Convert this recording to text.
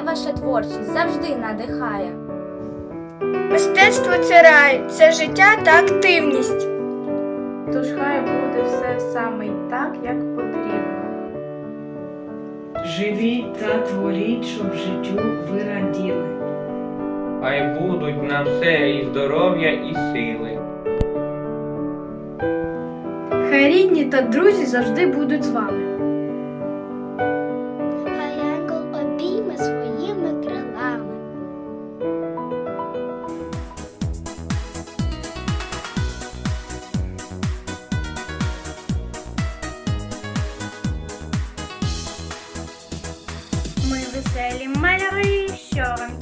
Хай ваша творчість завжди надихає. Мистецтво це рай, це життя та активність. Тож хай буде все саме й так, як потрібно. Живіть та творіть, щоб життю ви раділи. Хай будуть на все і здоров'я, і сили. Хай рідні та друзі завжди будуть з вами. Веселі маляри, що вам